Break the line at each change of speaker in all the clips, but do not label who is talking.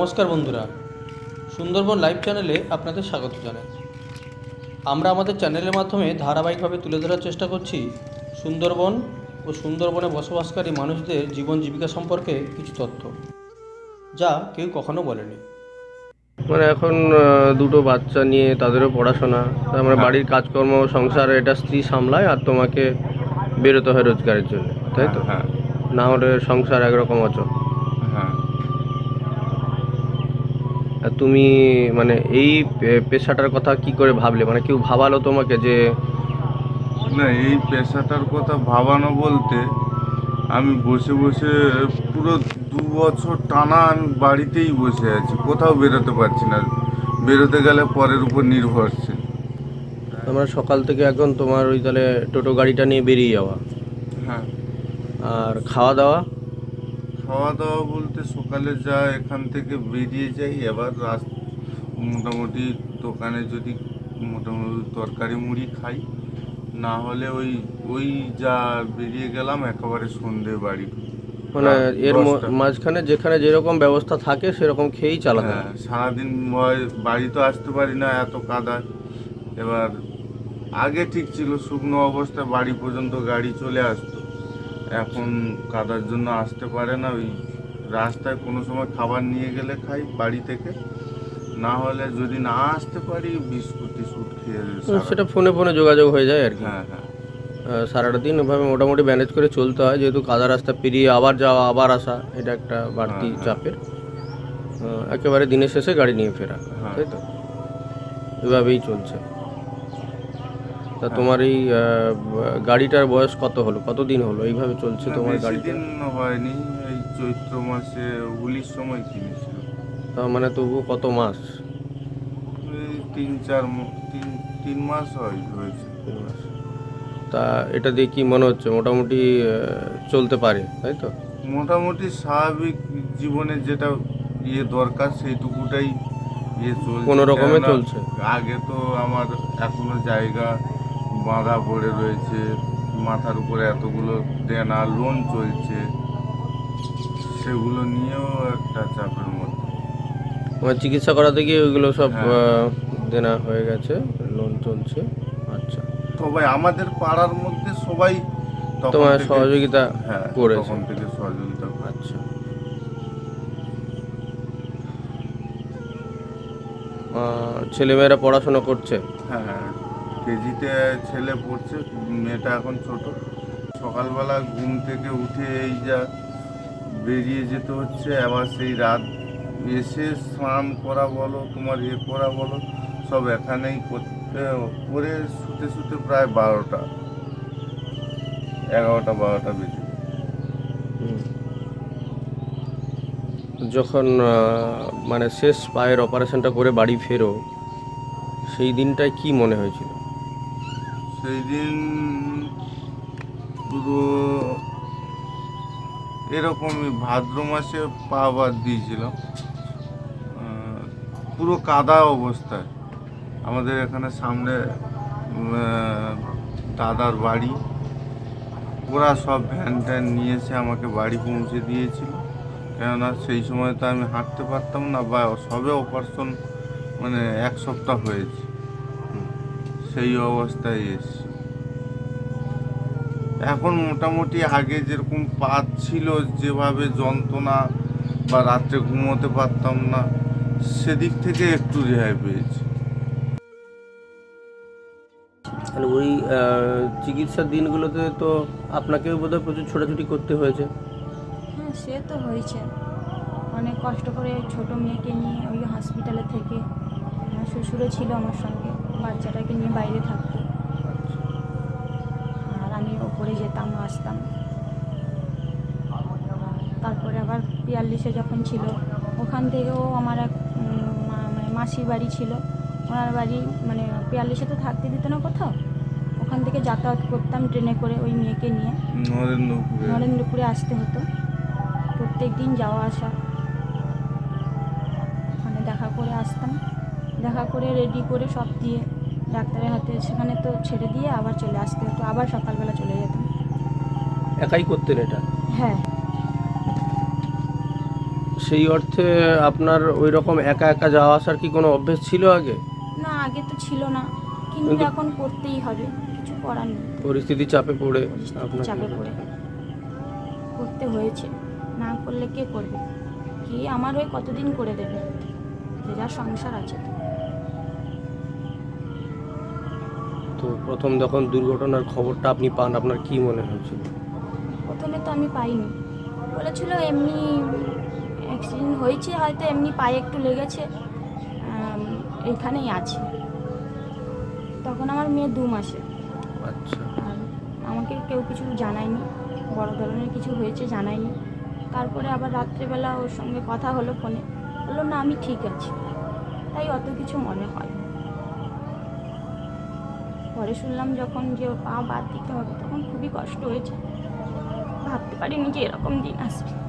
নমস্কার বন্ধুরা। সুন্দরবন লাইভ চ্যানেলে আপনাদের স্বাগত জানাই। আমরা আমাদের চ্যানেলের মাধ্যমে ধারাবাহিকভাবে তুলে ধরার চেষ্টা করছি সুন্দরবন ও সুন্দরবনে বসবাসকারী মানুষদের জীবন জীবিকা সম্পর্কে কিছু তথ্য যা কেউ কখনো বলেনি।
মানে এখন দুটো বাচ্চা নিয়ে তাদেরও পড়াশোনা তার মানে বাড়ির কাজকর্ম সংসার এটা স্ত্রী সামলায় আর তোমাকে বেরোতে হয় রোজগারের জন্য তাই তো?
হ্যাঁ।
না হলে সংসার একরকম অচল।
হ্যাঁ।
তুমি মানে এই পেশাটার কথা কি করে ভাবলে? মানে কেউ ভাবালো তোমাকে যে
না এই পেশাটার কথা ভাবানো বলতে আমি বসে বসে পুরো দু বছর টানা আমি বাড়িতেই বসে আছি কোথাও বেরোতে পারছি না। বেরোতে গেলে পরের উপর নির্ভরশীল।
আমরা সকাল থেকে এখন তোমার ওই তাহলে টোটো গাড়িটা নিয়ে বেরিয়ে যাওয়া।
হ্যাঁ।
আর খাওয়া দাওয়া?
খাওয়া দাওয়া বলতে সকালে যা এখান থেকে বেরিয়ে যাই এবার রাস মোটামুটি দোকানে যদি মোটামুটি তরকারি মুড়ি খাই না হলে ওই ওই যা বেরিয়ে গেলাম একেবারে সন্ধে বাড়ি।
মানে এর মাঝখানে যেখানে যেরকম ব্যবস্থা থাকে সেরকম খেয়েই চালাতে
হ্যাঁ
হয়।
সারাদিন বাড়ি তো আসতে পারি না এত কাদায় এবার আগে ঠিক ছিল শুকনো অবস্থায় বাড়ি পর্যন্ত গাড়ি চলে আসতো। এখন কাদার জন্য আসতে পারে না ওই রাস্তায় কোনো সময় খাবার নিয়ে গেলে খাই বাড়ি থেকে। না হলে যদি না আসতে পারি বিস্কুট টিস্কুট খেয়ে
সেটা ফোনে ফোনে যোগাযোগ হয়ে যায় আর কি।
হ্যাঁ হ্যাঁ।
সারাটা দিন ওভাবে মোটামুটি ম্যানেজ করে চলতে হয় যেহেতু কাদা রাস্তা পেরিয়ে আবার যাওয়া আবার আসা এটা একটা বাড়তি
হ্যাঁ, হ্যাঁ।
চাপের। একেবারে দিনের শেষে গাড়ি নিয়ে ফেরা
হ্যাঁ।
তাই তো? এভাবেই চলছে। তা তোমার এই গাড়িটার বয়স কত হলো? কতদিন হলো? এইভাবে চলছে তোমার গাড়িটা?
দিন হয়নি। এই চৈত্র মাসে হুলির সময় কিনেছিল।
তা মানে তবু কত মাস?
এই তিন চার তিন তিন মাস হয় হয়েছে।
তিন মাস। তা এটা দিয়ে কি মনে হচ্ছে? মোটামুটি চলতে পারে তাই তো?
মোটামুটি স্বাভাবিক জীবনে যেটা ইয়ে দরকার সেইটুকুটাই ইয়ে চলছে।
কোনো রকমে চলছে।
আগে তো আমার এখনও জায়গা বাঁধা পড়ে রয়েছে মাথার উপরে এতগুলো দেনা লোন চলছে। সেগুলো নিয়েও একটা চাপের মধ্যে।
চিকিৎসা করাতে গিয়ে ওইগুলো সব
হ্যাঁ।
দেনা হয়ে গেছে লোন চলছে। আচ্ছা।
সবাই আমাদের পাড়ার মধ্যে সবাই
তোমার সহযোগিতা
হ্যাঁ
করেছে।
তখন থেকে সহযোগিতা।
আচ্ছা। ছেলেমেয়েরা পড়াশোনা করছে?
হ্যাঁ হ্যাঁ। কেজিতে ছেলে পড়ছে, মেয়েটা এখন ছোট। সকালবেলা ঘুম থেকে উঠে এই যা বেরিয়ে যেতে হচ্ছে, আবার সেই রাত এসে স্নান করা বলো, তোমার ইয়ে করা বলো, সব এখানেই করতে, করে শুতে শুতে প্রায় বারোটা, এগারোটা, বারোটা বেজে
যখন মানে শেষ পায়ের অপারেশনটা করে বাড়ি ফেরো, সেই দিনটায় কি মনে হয়েছিল?
সেই দিন পুরো এরকমই ভাদ্র মাসে পা বাদ দিয়েছিলাম। পুরো কাদা অবস্থায়। আমাদের এখানে সামনে দাদার বাড়ি। ওরা সব ভ্যান ট্যান নিয়েছে, আমাকে বাড়ি পৌঁছে দিয়েছিল। কেননা সেই সময় তো আমি হাঁটতে পারতাম না বা সবে অপারেশন মানে এক সপ্তাহ হয়েছে। সেই অবস্থায় এসছি। এখন মোটামুটি আগে যেরকম পাচ্ছিল যেভাবে যন্ত্রণা বা রাত্রে ঘুমোতে পারতাম না সেদিক থেকে একটু রেহাই পেয়েছি।
তাহলে ওই চিকিৎসার দিনগুলোতে তো আপনাকেও বোধহয় প্রচুর ছোটাছুটি করতে হয়েছে।
হ্যাঁ সে তো হয়েছে। অনেক কষ্ট করে ছোট মেয়েকে নিয়ে ওই হসপিটালে থেকে আমার শ্বশুরও ছিল আমার সঙ্গে। বাচ্চাটাকে নিয়ে বাইরে থাকতো। আর আমি ওপরে যেতাম আসতাম। তারপরে আবার পিয়াল্লিশে যখন ছিল ওখান থেকেও আমার এক মানে মাসির বাড়ি ছিল। ওনার বাড়ি মানে পিয়াল্লিশে তো থাকতে দিত না কোথাও। ওখান থেকে যাতায়াত করতাম ট্রেনে করে ওই মেয়েকে নিয়ে।
নরেন্দ্রপুরে।
নরেন্দ্রপুরে আসতে হতো। প্রত্যেক দিন যাওয়া আসা। ওখানে দেখা করে আসতাম। দেখা করে রেডি করে সব দিয়ে ডাক্তারের হাতে সেখানে তো ছেড়ে দিয়ে আবার চলে আসতে হতো আবার সকালবেলা চলে যেতাম।
একাই করতেন এটা?
হ্যাঁ।
সেই অর্থে আপনার ওই রকম একা একা যাওয়া আসার কি কোনো অভ্যেস ছিল আগে?
না আগে তো ছিল না কিন্তু এখন করতেই হবে কিছু করার নেই।
পরিস্থিতি চাপে পড়ে আপনাকে।
চাপে পড়ে। করতে হয়েছে না করলে কে করবে? কি আমার হয়ে কতদিন করে দেবে? যে যার সংসার আছে তো।
প্রথম যখন দুর্ঘটনার খবরটা আপনি পান আপনার কি মনে হয়েছিল?
প্রথমে তো আমি পাইনি। বলেছিল এমনি অ্যাক্সিডেন্ট হয়েছে হয়তো এমনি পায়ে একটু লেগেছে এখানেই আছে। তখন আমার মেয়ে দু মাসে।
আচ্ছা।
আর আমাকে কেউ কিছু জানায়নি বড় ধরনের কিছু হয়েছে জানায়নি। তারপরে আবার রাত্রেবেলা ওর সঙ্গে কথা হলো ফোনে। বলল না আমি ঠিক আছি। তাই অত কিছু মনে হয়। পরে শুনলাম যখন যে ওর পা বাদ দিতে হবে, তখন খুবই কষ্ট হয়েছে। ভাবতে পারিনি যে এরকম দিন আসবে।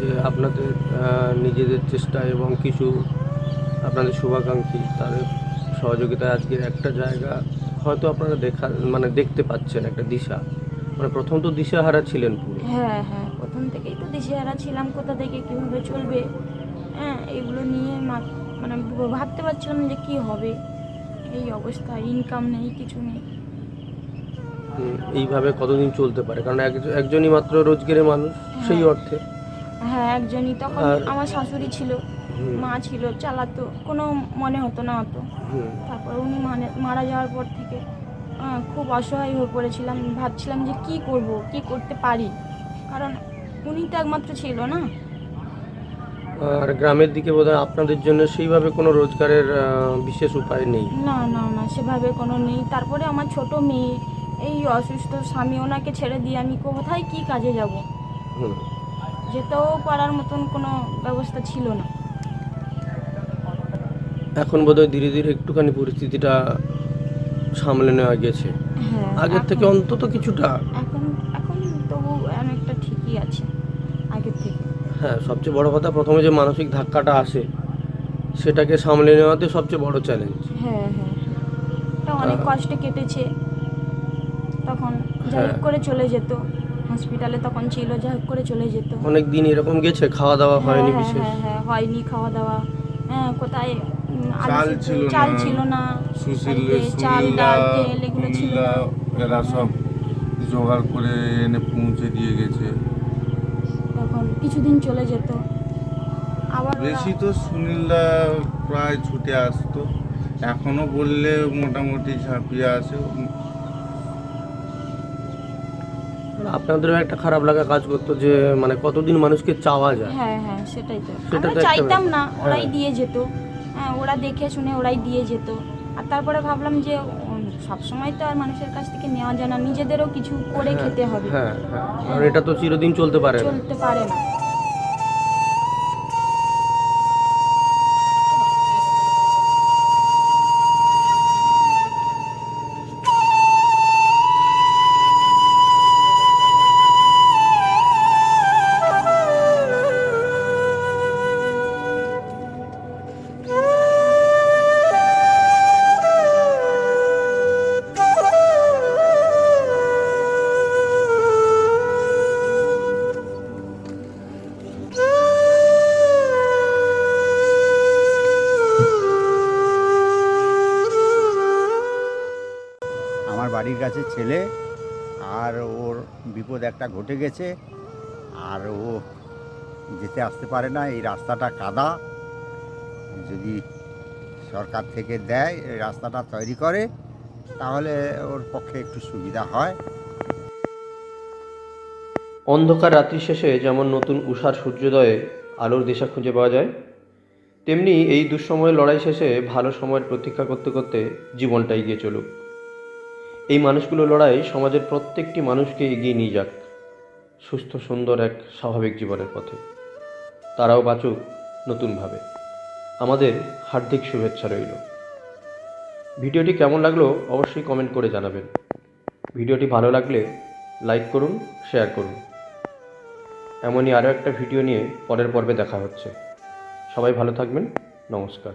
যে আপনাদের নিজেদের চেষ্টা এবং কিছু আপনাদের শুভাকাঙ্ক্ষী তাদের সহযোগিতায় আজকের একটা জায়গা হয়তো আপনারা দেখা মানে দেখতে পাচ্ছেন একটা দিশা। মানে প্রথম তো দিশাহারা ছিলেন পুরো।
হ্যাঁ হ্যাঁ প্রথম থেকেই তো দিশেহারা ছিলাম কোথা থেকে কীভাবে চলবে হ্যাঁ এগুলো নিয়ে মানে ভাবতে পারছিলাম যে কী হবে। এই অবস্থা ইনকাম নেই কিছু নেই।
এইভাবে কতদিন চলতে পারে? কারণ একজ- একজনই মাত্র রোজগারের মানুষ সেই
হ্যাঁ।
অর্থে।
হ্যাঁ একজনই। তখন
আর-
আমার শাশুড়ি ছিল মা ছিল চালাতো কোনো মনে হতো না অত।
হুম,
তারপর উনি মানে মারা যাওয়ার পর থেকে আহ, খুব অসহায় হয়ে পড়েছিলাম। ভাবছিলাম যে কি করব কি করতে পারি? কারণ উনি তো একমাত্র ছিল না।
আর গ্রামের দিকে বোধহয় আপনাদের জন্য সেইভাবে কোনো রোজগারের আহ, বিশেষ উপায় নেই।
না না না সেভাবে কোনো নেই। তারপরে আমার ছোট মেয়ে এই অসুস্থ স্বামী ওনাকে ছেড়ে দিয়ে আমি কোথায় কি কাজে যাব?
হুম।
যেতেও পারার মতন কোনো ব্যবস্থা ছিল না।
এখন বোধহয় ধীরে ধীরে একটুখানি পরিস্থিতিটা সামলে নেওয়া গেছে।
হ্যাঁ
আগের থেকে অন্তত কিছুটা।
এখন এখন তবু অনেকটা ঠিকই আছে আগের থেকে।
হ্যাঁ সবচেয়ে বড় কথা প্রথমে যে মানসিক ধাক্কাটা আসে সেটাকে সামলে নেওয়াতে সবচেয়ে বড় চ্যালেঞ্জ
হ্যাঁ হ্যাঁ এটা অনেক কষ্টে কেটেছে তখন যাই
হ্যাঁ।
করে চলে যেত। হসপিটালে তখন ছিল যাই হোক করে চলে যেত।
অনেক দিন এরকম গেছে খাওয়া দাওয়া
হ্যাঁ,
হয়নি
হ্যাঁ,
বিশেষ?
হ্যাঁ হ্যাঁ হয়নি খাওয়া দাওয়া। হ্যাঁ কোথায়? উম, আলু
চাল
সিদ্ধ,
ছিল
চাল
না।
ছিল না।
সুশীল
বাড়িতে চাল
সুনীলদা
ডাল তেল এগুলো ছিল
এরা সব জোগাড় করে এনে পৌঁছে দিয়ে গেছে।
তখন কিছুদিন চলে যেত। আবার ওরা-
বেশি তো সুনীলদা প্রায় ছুটে আসতো। এখনও বললে মোটামুটি ঝাঁপিয়ে আসে
আপনাদেরও একটা খারাপ লাগা কাজ করতো যে মানে কতদিন মানুষকে চাওয়া যায়।
হ্যাঁ হ্যাঁ সেটাই তো।
সেটা
আমরা চাইতাম না ওরাই
হ্যাঁ।
দিয়ে যেত। হ্যাঁ ওরা দেখে শুনে ওরাই দিয়ে যেত। আর তারপরে ভাবলাম যে সব সবসময় তো আর মানুষের কাছ থেকে নেওয়া যায় না নিজেদেরও কিছু করে
হ্যাঁ,
খেতে হবে।
হ্যাঁ হ্যাঁ। এটা তো চিরদিন চলতে পারে
চলতে পারে না।
কাছে ছেলে, আর ওর বিপদ একটা ঘটে গেছে, আর ও যেতে আসতে পারে না, এই রাস্তাটা কাদা। যদি সরকার থেকে দেয়, এই রাস্তাটা তৈরি করে, তাহলে ওর পক্ষে একটু সুবিধা হয়।
অন্ধকার রাত্রি শেষে যেমন নতুন উষার সূর্যোদয়ে আলোর দিশা খুঁজে পাওয়া যায়, তেমনি এই দুঃসময়ের লড়াই শেষে ভালো সময়ের প্রতীক্ষা করতে করতে জীবনটা এগিয়ে চলুক।
এই মানুষগুলো লড়াই সমাজের প্রত্যেকটি মানুষকে এগিয়ে নিয়ে যাক। সুস্থ, সুন্দর এক স্বাভাবিক জীবনের পথে। তারাও বাঁচুক নতুনভাবে। আমাদের হার্দিক শুভেচ্ছা রইল। ভিডিওটি কেমন লাগল অবশ্যই কমেন্ট করে জানাবেন। ভিডিওটি ভালো লাগলে লাইক করুন, শেয়ার করুন। এমনই আরও একটা ভিডিও নিয়ে পরের পর্বে দেখা হচ্ছে। সবাই ভালো থাকবেন। নমস্কার।